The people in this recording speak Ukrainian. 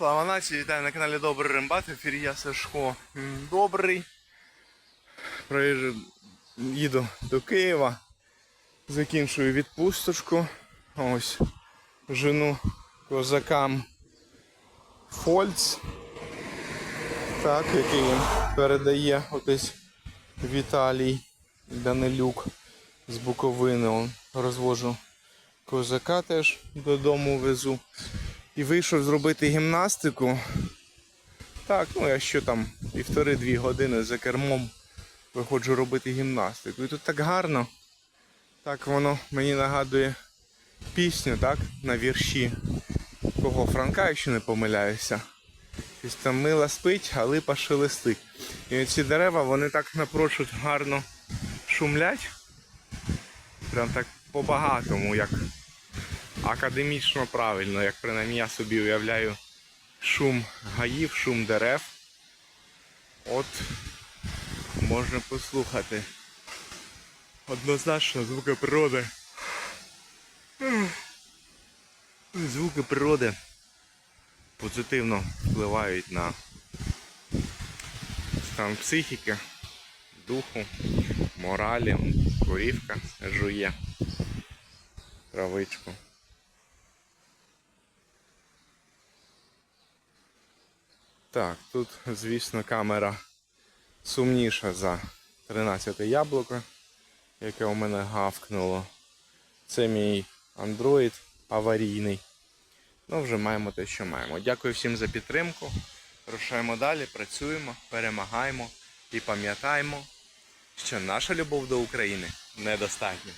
Слава нації, вітаю на каналі Добрий Рембат. В ефірі я Сашко Добрий. Проїжджу, їду до Києва. Закінчую відпусточку. Ось жену козакам Фольц. Так, який їм передає отець Віталій Данилюк з Буковини. Он, розвожу козака теж додому везу. І вийшов зробити гімнастику. Так, ну я що там півтори-дві години за кермом виходжу робити гімнастику. І тут так гарно. Так воно мені нагадує пісню, так? На вірші кого Франка, якщо не помиляюся. Щось там мила спить, а липа шелестить. І ці дерева, вони так напрочуд гарно шумлять. Прям так по-багатому, як академічно правильно, як принаймні я собі уявляю шум гаїв, шум дерев. От можна послухати. Однозначно звуки природи. Звуки природи позитивно впливають на стан психіки, духу, моралі. Корівка жує травичку. Так, тут, звісно, камера сумніша за 13 яблуко, яке у мене гавкнуло. Це мій Android аварійний. Ну, вже маємо те, що маємо. Дякую всім за підтримку. Рушаємо далі, працюємо, перемагаємо і пам'ятаємо, що наша любов до України недостатня.